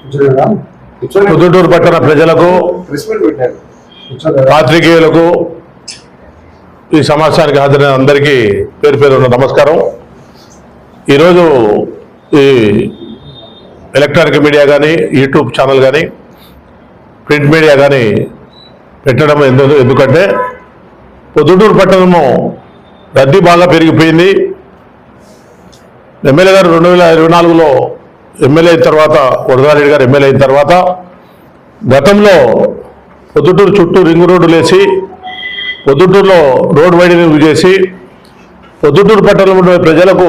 పొద్దుటూరు పట్టణ ప్రజలకు పాత్రికేయులకు ఈ సమావేశానికి హాజరైన అందరికీ పేరు పేరున్న నమస్కారం. ఈరోజు ఈ ఎలక్ట్రానిక్ మీడియా కానీ యూట్యూబ్ ఛానల్ కానీ ప్రింట్ మీడియా కానీ పెట్టడం ఎందు ఎందుకంటే పొద్దుటూరు పట్టణము రద్దీ బాగా పెరిగిపోయింది. ఎమ్మెల్యే గారు రెండు వేల ఇరవై నాలుగులో ఎమ్మెల్యే అయిన తర్వాత వరదారెడ్డి గారు ఎమ్మెల్యే అయిన తర్వాత గతంలో పొద్దుటూరు చుట్టూ రింగు రోడ్డులు వేసి పొద్దుటూరులో రోడ్ వైడనింగ్ చేసి పొద్దుటూరు పట్టణంలో ప్రజలకు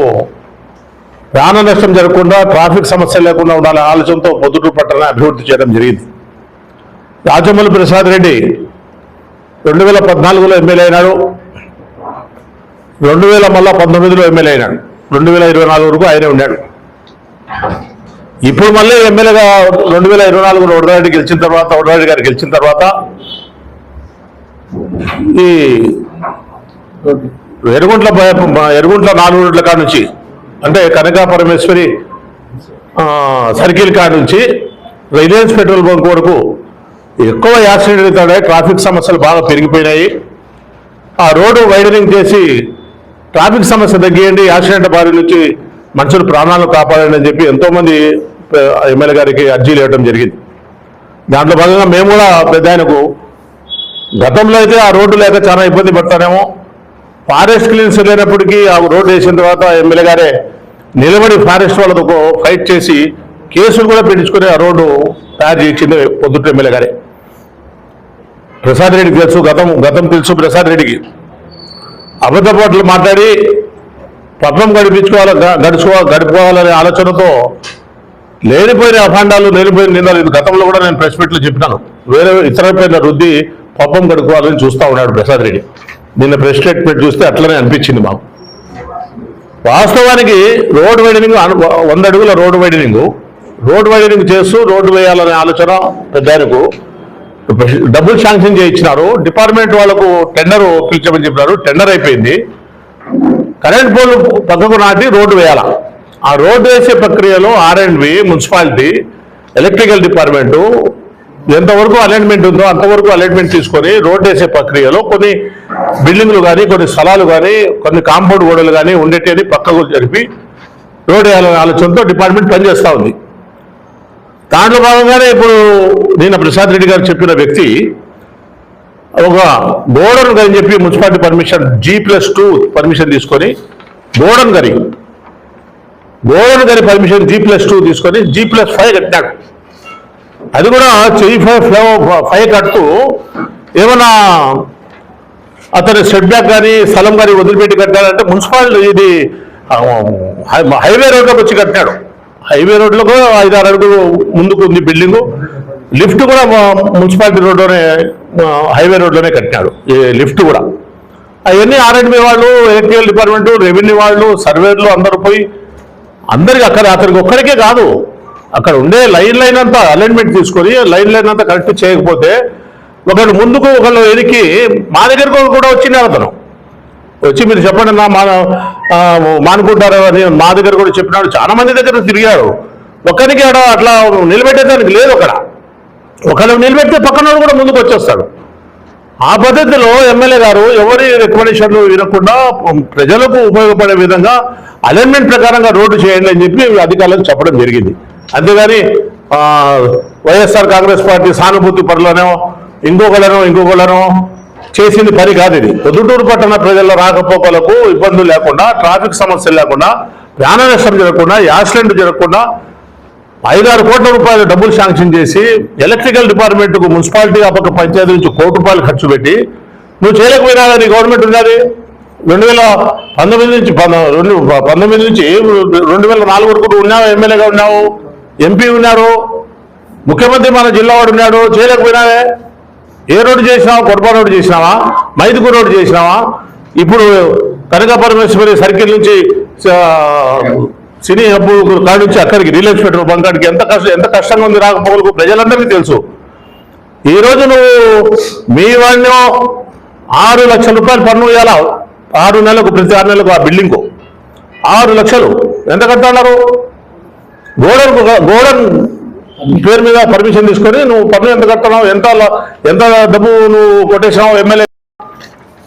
ప్రాణ నష్టం జరగకుండా ట్రాఫిక్ సమస్య లేకుండా ఉండాలనే ఆలోచనతో పొద్దుటూరు పట్టణాన్ని అభివృద్ధి చేయడం జరిగింది. రాజమౌళి ప్రసాద్ రెడ్డి రెండు వేల పద్నాలుగులో ఎమ్మెల్యే అయినాడు. రెండు వేల మళ్ళా పంతొమ్మిదిలో ఎమ్మెల్యే అయినాడు. రెండు వేల ఇరవై నాలుగు వరకు ఆయనే ఉన్నాడు ఇప్పుడు మళ్ళీ ఎమ్మెల్యేగా రెండు వేల ఇరవై నాలుగులో వడరారెడ్డి గెలిచిన తర్వాత వడరారెడ్డి గారు గెలిచిన తర్వాత ఈ ఎరుగుంట్ల ఎరుగుంట్ల నాలుగు రోడ్ల కాడ నుంచి అంటే కనకా పరమేశ్వరి సర్కిల్ కాడ నుంచి రిలయన్స్ పెట్రోల్ బంక్ వరకు ఎక్కువ యాక్సిడెంట్ అవుతాయి ట్రాఫిక్ సమస్యలు బాగా పెరిగిపోయినాయి. ఆ రోడ్డు వైడనింగ్ చేసి ట్రాఫిక్ సమస్య తగ్గియండి యాక్సిడెంట్ బారి నుంచి మనుషులు ప్రాణాలను కాపాడండి అని చెప్పి ఎంతోమంది ఎమ్మెల్యే గారికి అర్జీలు ఇవ్వడం జరిగింది. దాంట్లో భాగంగా మేము కూడా పెద్ద ఆయనకు గతంలో అయితే ఆ రోడ్డు లేక చాలా ఇబ్బంది పడతానేమో ఫారెస్ట్ క్లీన్స్ లేనప్పటికీ ఆ రోడ్డు వేసిన తర్వాత ఎమ్మెల్యే గారే నిలబడి ఫారెస్ట్ వాళ్ళతో ఫైట్ చేసి కేసులు కూడా పెట్టించుకుని ఆ రోడ్డు తయారు చేసింది పొద్దుట ఎమ్మెల్యే గారే. ప్రసాద్ రెడ్డికి తెలుసు గతం గతం తెలుసు ప్రసాద్ రెడ్డికి. అబద్ధపాట్లు మాట్లాడి పద్మం గడిపించుకోవాలి గ- గడుచుకో గడుపుకోవాలనే ఆలోచనతో లేనిపోయిన అభాండాలు లేనిపోయిన నిందలు ఇది గతంలో కూడా నేను ప్రెస్ మీట్లో చెప్పినాను. వేరే ఇతరమైన రుద్ది పప్పం గడుపుకోవాలని చూస్తా ఉన్నాడు ప్రసాద్ రెడ్డి. నిన్న ప్రెస్ స్టేట్మెంట్ చూస్తే అట్లనే అనిపించింది మాకు. వాస్తవానికి రోడ్ వైడనింగ్ వంద అడుగుల రోడ్ వైడనింగ్. రోడ్ వైడనింగ్ చేస్తూ రోడ్డు వేయాలనే ఆలోచన పెద్దకు డబ్బులు శాంక్షన్ చేయించినారు. డిపార్ట్మెంట్ వాళ్ళకు టెండర్ పిలిచమని చెప్పినారు. టెండర్ అయిపోయింది. కరెంట్ పోల్ పక్కకు నాటి రోడ్డు వేయాల? ఆ రోడ్డు వేసే ప్రక్రియలో R and B municipality electrical department ఎంతవరకు అలైన్మెంట్ ఉందో అంతవరకు అలైన్మెంట్ తీసుకొని రోడ్డు వేసే ప్రక్రియలో కొన్ని బిల్డింగ్లు కానీ కొన్ని స్థలాలు కానీ కొన్ని కాంపౌండ్ గోడలు కానీ ఉండేటివి పక్కకు జరిపి రోడ్డు వేయాలనే ఆలోచనతో డిపార్ట్మెంట్ పనిచేస్తూ ఉంది. దాంట్లో భాగంగానే ఇప్పుడు నిన్న ప్రసాద్ రెడ్డి గారు చెప్పిన వ్యక్తి ఒక బోర్డర్ గని చెప్పి municipality permission G plus two permission తీసుకొని బోర్డర్ గారి గోడన్ గారి పర్మిషన్ జీ ప్లస్ టూ తీసుకొని జీ ప్లస్ ఫైవ్ కట్టినాడు అది కూడా చెయ్యి ఫైవ్ ఫైవ్ కడుతూ ఏమన్నా అతని సెట్ బ్యాక్ కానీ స్థలం కానీ వదిలిపెట్టి కట్టాడంటే మున్సిపాలిటీ ఇది హైవే రోడ్లోకి వచ్చి కట్టినాడు. హైవే రోడ్లకు ఐదు ఆరు అడుగులు ముందుకు ఉంది బిల్డింగు. లిఫ్ట్ కూడా మున్సిపాలిటీ రోడ్లోనే హైవే రోడ్లోనే కట్టినాడు ఈ లిఫ్ట్ కూడా. అవన్నీ ఆర్ఎండ్బి వాళ్ళు ఎలక్ట్రికల్ డిపార్ట్మెంట్ రెవెన్యూ వాళ్ళు సర్వేర్లు అందరూ పోయి అందరికి అక్కడ అతనికి ఒక్కడికే కాదు అక్కడ ఉండే లైన్ లైన్ అంతా అలైన్మెంట్ తీసుకొని లైన్ లైన్ అంతా కరెక్ట్ చేయకపోతే ఒకళ్ళు ముందుకు ఒకళ్ళు ఎదికి మా దగ్గరకు కూడా వచ్చింది అతను. వచ్చి మీరు చెప్పండి నా మా మానుకుంటారు అని మా దగ్గర కూడా చెప్పినాడు. చాలా మంది దగ్గర తిరిగారు. ఒక్కరికి ఆడ అట్లా నిలబెట్టేదానికి లేదు అక్కడ. ఒకళ్ళు నిలబెడితే పక్కన కూడా ముందుకు వచ్చేస్తాడు ఆ పద్ధతిలో ఎమ్మెల్యే గారు ఎవరి రికమెండేషన్లు వినకుండా ప్రజలకు ఉపయోగపడే విధంగా అలైన్మెంట్ ప్రకారంగా రోడ్డు చేయండి అని చెప్పి అధికారులకు చెప్పడం జరిగింది. అంతేగాని వైఎస్ఆర్ కాంగ్రెస్ పార్టీ సానుభూతి పరులనో ఇంకొకళ్ళనో ఇంకొకళ్ళనో చేసింది పని కాదు ఇది. పొద్దుటూరు పట్టణ ప్రజల రాకపోకలకు ఇబ్బందులు లేకుండా ట్రాఫిక్ సమస్యలు లేకుండా ప్రాణ నష్టం జరగకుండా యాక్సిడెంట్ జరగకుండా ఐదారు కోట్ల రూపాయలు డబ్బులు శాంక్షన్ చేసి ఎలక్ట్రికల్ డిపార్ట్మెంట్కు మున్సిపాలిటీ ఆ పక్క పంచాయతీ నుంచి కోటి రూపాయలు ఖర్చు పెట్టి నువ్వు చేయలేకపోయినా నీ గవర్నమెంట్ ఉన్నది? రెండు వేల పంతొమ్మిది నుంచి రెండు పంతొమ్మిది నుంచి రెండు వేల నాలుగు వరకు ఉన్నావు? ఎమ్మెల్యేగా ఉన్నావు? ఎంపీ ఉన్నారు? ముఖ్యమంత్రి మన జిల్లా వాడు ఉన్నాడు? చేయలేకపోయినావే ఏ రోడ్డు చేసినావా? కొడపా రోడ్డు చేసినావా? మైదుకూరు రోడ్డు చేసినావా? ఇప్పుడు కనక పరమేశ్వరి సర్కిల్ నుంచి సినీ హబ్బు కాడి నుంచి అక్కడికి రిలయన్స్ పెట్రోల్ బంక్ కాడికి ఎంత కష్టం ఎంత కష్టంగా ఉంది రాకపోకలకు ప్రజలందరికీ తెలుసు. ఈరోజు నువ్వు మీ వాడిని ఆరు లక్షల రూపాయలు పన్ను ఇవ్వాలా ఆరు నెలలకు ప్రతి ఆరు నెలలకు ఆ బిల్డింగ్కు ఆరు లక్షలు. ఎంత కట్టాలన్నారు గోడన్ గోడన్ పేరు మీద పర్మిషన్ తీసుకొని నువ్వు పన్ను ఎంత కడుతున్నావు? ఎంత ఎంత డబ్బు నువ్వు కొట్టేసినావు? ఎమ్మెల్యే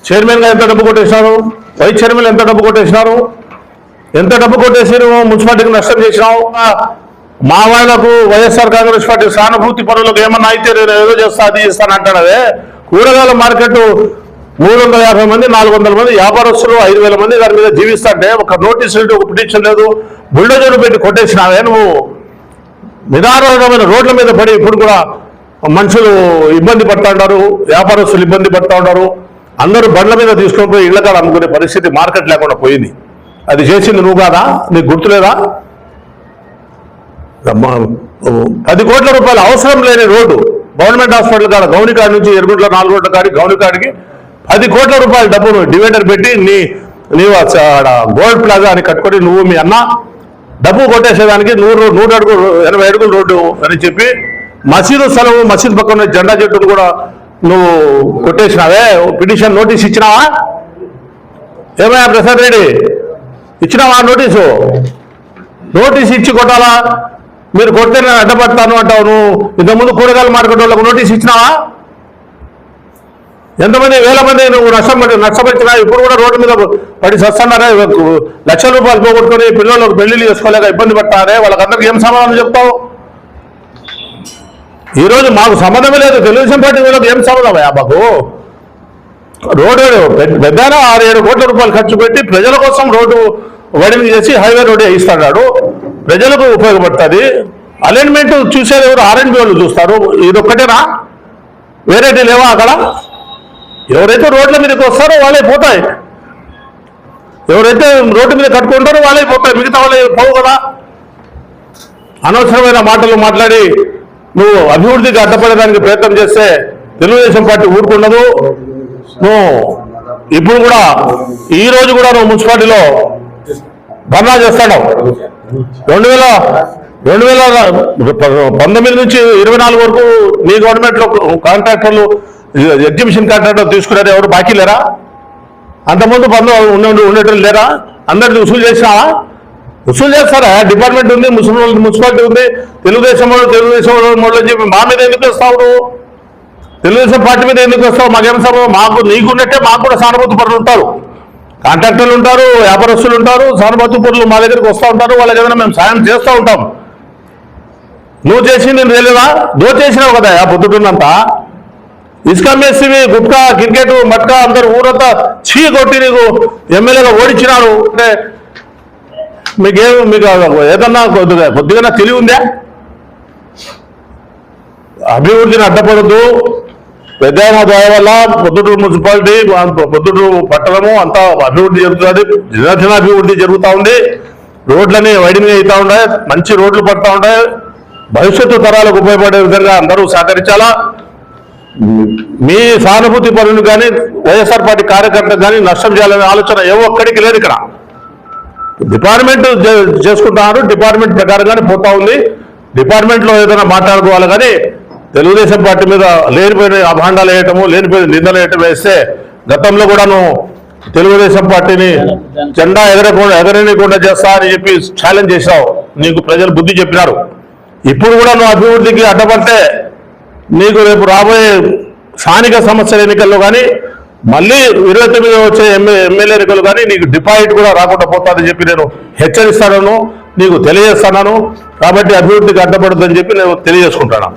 చైర్మన్గా ఎంత డబ్బు కొట్టేసినారు? వైస్ చైర్మన్ ఎంత డబ్బు కొట్టేసినారు? ఎంత డబ్బు కొట్టేసి మున్సిపాలిటీకి నష్టం చేసినావు? మా వాళ్ళకు వైఎస్ఆర్ కాంగ్రెస్ పార్టీ సానుభూతి పనులకు ఏమన్నా అయితే నేను ఏదో చేస్తా అది చేస్తాను అంటానవే కూరగాయల మార్కెట్ మూడు వందల యాభై మంది నాలుగు వందల మంది వ్యాపారస్తులు ఐదు వేల మంది దాని మీద జీవిస్తుంటే ఒక నోటీస్ లేదు ఒక పిటిషన్ లేదు. బుల్డోజర్లు పెట్టి కొట్టేసినావే నువ్వు. నిదారమైన రోడ్ల మీద పడి ఇప్పుడు కూడా మనుషులు ఇబ్బంది పడతా ఉంటారు వ్యాపారస్తులు ఇబ్బంది పడతా ఉంటారు అందరూ బండ్ల మీద తీసుకొని పోయి ఇళ్ళ కాడ అమ్ముకునే పరిస్థితి మార్కెట్ లేకుండా పోయింది. అది చేసింది నువ్వు కాదా? నీకు గుర్తులేదా? పది కోట్ల రూపాయలు అవసరం లేని రోడ్డు. గవర్నమెంట్ హాస్పిటల్ కాడ గౌనికాడి నుంచి ఎరుగుంట్ల నాలుగు రోడ్ల కాడి గౌనికాడికి పది కోట్ల రూపాయల డబ్బును డివైడర్ పెట్టి నీ నీవు గోల్డ్ ప్లాజా అని కట్టుకొని నువ్వు మీ అన్న డబ్బు కొట్టేసేదానికి నూరు నూట అడుగులు ఎనభై అడుగుల రోడ్డు అని చెప్పి మసీదు స్థలం మసీదు పక్కన జెండా చెట్టును కూడా నువ్వు కొట్టేసినావే. పిటిషన్ నోటీస్ ఇచ్చినావా? ఏమయ్యా ప్రసాద్ రెడ్డి? ఇచ్చినావా నోటీసు? నోటీస్ ఇచ్చి కొట్టాలా? మీరు కొడితే నేను అడ్డపడతాను అంటావు నువ్వు. ఇంతకుముందు కూరగాయలు మార్కెట్ వాళ్ళకు నోటీస్ ఇచ్చినావా? ఎంతమంది వేల మంది నువ్వు నష్టం నష్టపరిచినా ఇప్పుడు కూడా రోడ్డు మీద పడి సస్తున్నారే లక్షల రూపాయలు పోగొట్టుకొని పిల్లలకు పెళ్ళిళ్ళు చేసుకోలేక ఇబ్బంది పడతారే? వాళ్ళకందరికీ ఏం సమాధానం చెప్తావు? ఈరోజు మాకు సంబంధమే లేదు. తెలుగుదేశం పార్టీ వీళ్ళకి ఏం సంబంధం మాకు? రోడ్డు పెద్ద ఆరు ఏడు కోట్ల రూపాయలు ఖర్చు పెట్టి ప్రజల కోసం రోడ్డు వైడింగ్ చేసి హైవే రోడ్డు వేయిస్తాడు ప్రజలకు ఉపయోగపడుతుంది. అలైన్మెంట్ చూసేది ఎవరు ఆర్ఎన్బి వాళ్ళు చూస్తారు. ఇది ఒక్కటేనా వేరేటి లేవా అక్కడ? ఎవరైతే రోడ్ల మీదకి వస్తారో వాళ్ళే పోతాయి. ఎవరైతే రోడ్డు మీద కట్టుకుంటారో వాళ్ళే పోతాయి. మిగతా వాళ్ళే పోవు కదా. అనవసరమైన మాటలు మాట్లాడి నువ్వు అభివృద్ధికి అడ్డపడడానికి ప్రయత్నం చేస్తే తెలుగుదేశం పార్టీ ఊరుకుండదు. నువ్వు ఇప్పుడు కూడా ఈ రోజు కూడా నువ్వు మున్సిపాలిటీలో ధర్నా చేస్తాడు. రెండు వేల రెండు వేల పంతొమ్మిది నుంచి ఇరవై నాలుగు వరకు మీ గవర్నమెంట్లో కాంట్రాక్టర్లు ఎగ్జిబిషన్ కాంట్రాక్టర్ తీసుకున్నారు. ఎవరు బాకీ లేరా? అంతకుముందు పందు ఉండే లేరా? అందరిని వసూలు చేసినావా? వసూలు చేస్తారా? డిపార్ట్మెంట్ ఉంది మున్సిపల్ మున్సిపాలిటీ ఉంది. తెలుగుదేశం వాళ్ళు తెలుగుదేశం వాళ్ళు అని చెప్పి మా మీద ఎందుకు వస్తావు తెలుగుదేశం పార్టీ మీద ఎందుకు వస్తావు? మాకేం సంబంధం? మాకు నీకున్నట్టే మాకు కూడా సానుభూతి పరులు ఉంటారు. కాంట్రాక్టర్లు ఉంటారు వ్యాపారస్తులు ఉంటారు సానుభూతి మా దగ్గరికి వస్తూ ఉంటారు వాళ్ళకి ఏదైనా మేము సాయం చేస్తూ ఉంటాం. నువ్వు చేసి నేను తెలియదా దోచేసినావు కదా ఆ పొద్దుటున్నంతా ఇసుక మేసివి గుట్కా క్రికెట్ మట్కా అందరు ఊరంతా చీ కొట్టి నీకు ఎమ్మెల్యేగా ఓడించినారు. అంటే మీకేం మీకు ఏదన్నా కొద్దిగా కొద్దిగా తెలివి ఉందా? అభివృద్ధిని అడ్డపడద్దు. పెద్ద దయ వల్ల పొద్దుటూరు మున్సిపాలిటీ పొద్దుటూరు పట్టణము అంతా అభివృద్ధి జరుగుతుంది దినదిన అభివృద్ధి జరుగుతూ ఉంది. రోడ్లన్నీ వైడింగ్ అవుతా ఉన్నాయి. మంచి రోడ్లు పడతా ఉన్నాయి. భవిష్యత్తు తరాలకు ఉపయోగపడే విధంగా అందరూ సహకరించాలా? మీ సానుభూతి పనులు కానీ వైఎస్ఆర్ పార్టీ కార్యకర్తలు కానీ నష్టం చేయాలనే ఆలోచన ఏ ఒక్కడికి లేదు ఇక్కడ. డిపార్ట్మెంట్ చే- చేసుకుంటున్నారు డిపార్ట్మెంట్ ప్రకారంగానే పోతా ఉంది. డిపార్ట్మెంట్లో ఏదైనా మాట్లాడుకోవాలి కానీ తెలుగుదేశం పార్టీ మీద లేనిపోయిన అభాండాలు వేయటము లేనిపోయిన నిందలు వేయటం వేస్తే గతంలో కూడాను తెలుగుదేశం పార్టీని జెండా ఎగరకుండా ఎగరనీయకుండా చేస్తా అని చెప్పి ఛాలెంజ్ చేశావు. నీకు ప్రజలు బుద్ధి చెప్పినారు. ఇప్పుడు కూడా నువ్వు అభివృద్ధికి అడ్డపడితే నీకు రేపు రాబోయే స్థానిక సమస్యల ఎన్నికల్లో కానీ మళ్ళీ ఇరవై తొమ్మిది వచ్చే ఎమ్మె ఎమ్మెల్యే ఎన్నికలు కానీ నీకు డిపాజిట్ కూడా రాకుండా పోతుందని చెప్పి నేను హెచ్చరిస్తాను నీకు తెలియజేస్తున్నాను కాబట్టి అభివృద్ధికి అడ్డపడుతుందని చెప్పి నేను తెలియజేసుకుంటాను